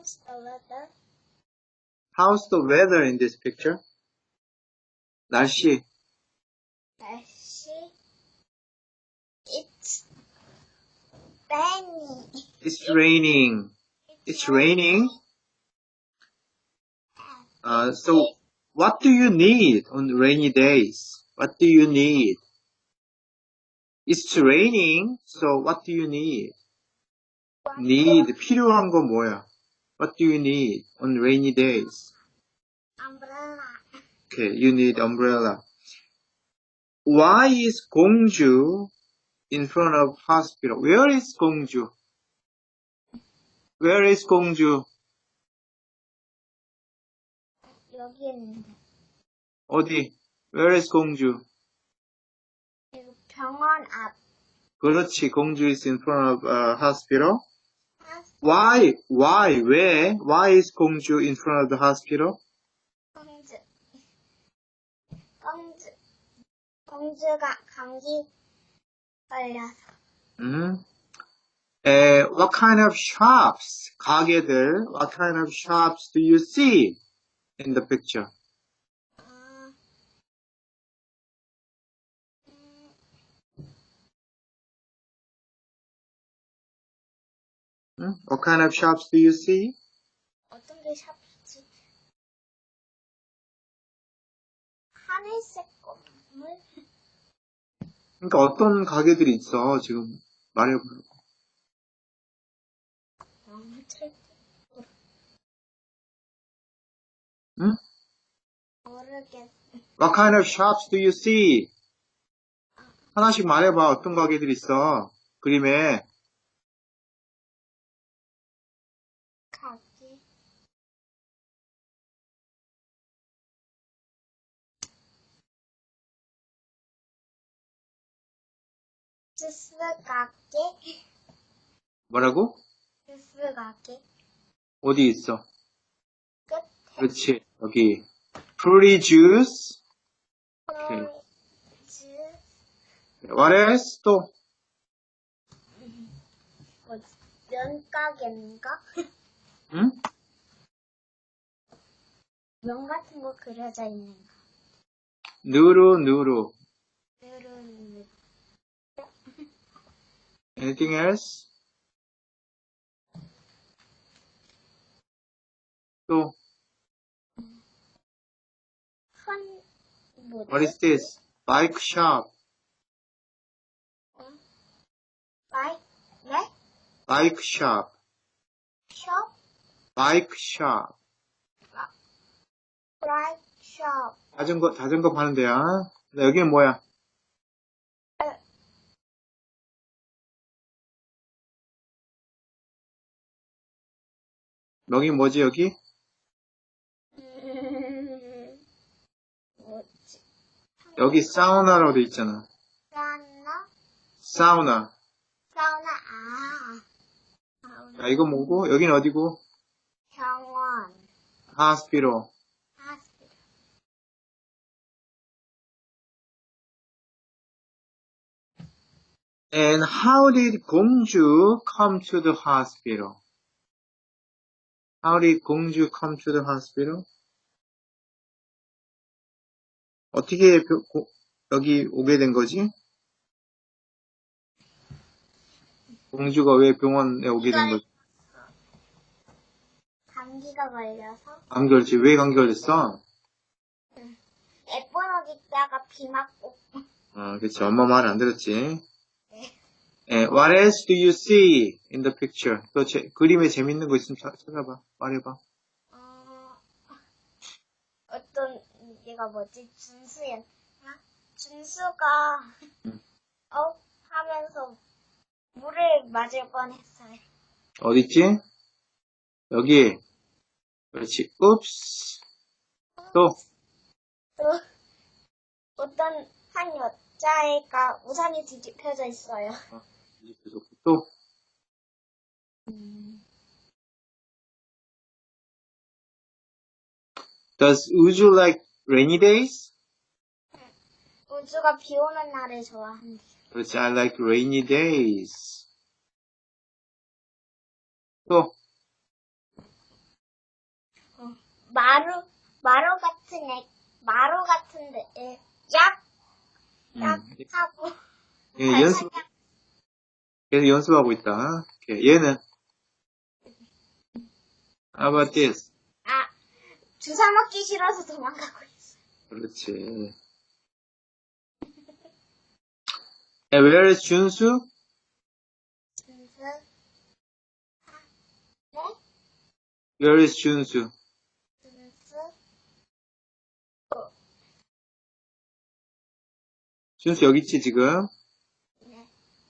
How's the weather? How's the weather in this picture? 날씨. 날씨? It's rainy. It's raining. It's raining. Uh, so what do you need on rainy days? What do you need? It's raining. So what do you need? Need. 필요한 거 뭐야? What do you need on rainy days? Umbrella. Okay, you need umbrella. Why is 공주 in front of hospital? Where is 공주? Where is 공주? 여기 있는데. 어디? Where is 공주? 이거 병원 앞. 그렇지, 공주 is in front of a hospital. Why? Why? 왜? Why is 공주 in front of the hospital? 공주. 공주. 공주가 감기 걸려서. 음. 에, what kind of shops? 가게들. What kind of shops do you see in the picture? 음? What kind of shops do you see? 어떤 게 샵이지? 하늘색 건물? 그러니까 어떤 가게들이 있어 지금 말해봐. 너무 잘 응? 모르겠어. What kind of shops do you see? 하나씩 말해봐. 어떤 가게들이 있어? 그림에 주스 가게? 뭐라고? 주스 가게? 어디 있어? 끝에. 그렇지. 여기 fruity juice. 오케이. 주 What else? 또 뭐지? 면 가게인가? 응? 면 같은 거 그려져 있는 거. 누루 누루. 그런 Anything else? 또 한 뭐지? What is this? Bike shop. 바이 네? Bike shop. 숍? Bike shop. 브라이 숍. 자전거 자전거 파는 데야. 근데 여기는 뭐야? 여기 뭐지 여기? 여기 사우나라고 돼 있잖아. 사우나? 사우나. 사우나, 아. 사우나. 자, 이거 뭐고? 여긴 어디고? 병원. hospital. 하스피탈. And how did 공주 come to the hospital? How did 공주 come to the hospital? 어떻게 벼- 고- 여기 오게 된 거지? 공주가 왜 병원에 오게 된 거지? 감기가 걸려서 감결지 왜 감결됐어? 예쁜 옷 입다가 비 맞고 어, 그치 엄마 말 안 들었지. 네. 에, what else do you see in the picture? 또 제, 그림에 재밌는 거 있으면 찾- 찾아봐. 말해봐. 어, 어떤 얘가 뭐지 준수연 아? 준수가 응. 어 하면서 물을 맞을 뻔했어요. 어딨지? 여기. 그렇지. 읍스. 또, 또 어떤 한 여자애가 우산이 뒤집혀져 있어요. 또, Does Uju like rainy days? 우주가 비 오는 날을 좋아한대. 그렇지. I like rainy days. 또, 마루, 마루 같은 애, 마루 같은 데, 애, 약, 약 음. 하고. 예, 연습, 계속 연습하고 있다. 오케이. 얘는 How about this? 아, 주사 맞기 싫어서 도망가고 있어. 그렇지. And where is 준수? 준수. 아, 네? Where is 준수? 준수. 준수 여기 있지 지금?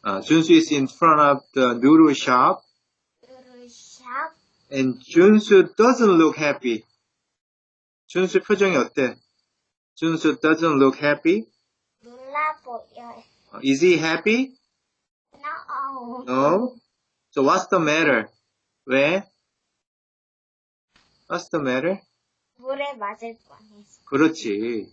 네. 아, 준수 is in front of the noodle shop 루루샵. and 준수 doesn't look happy. 준수 표정이 어때? 준수 doesn't look happy. 놀라 보여요. Is he happy? No. No. So what's the matter? 왜? What's the matter? 물에 맞을 뻔했어. 그렇지.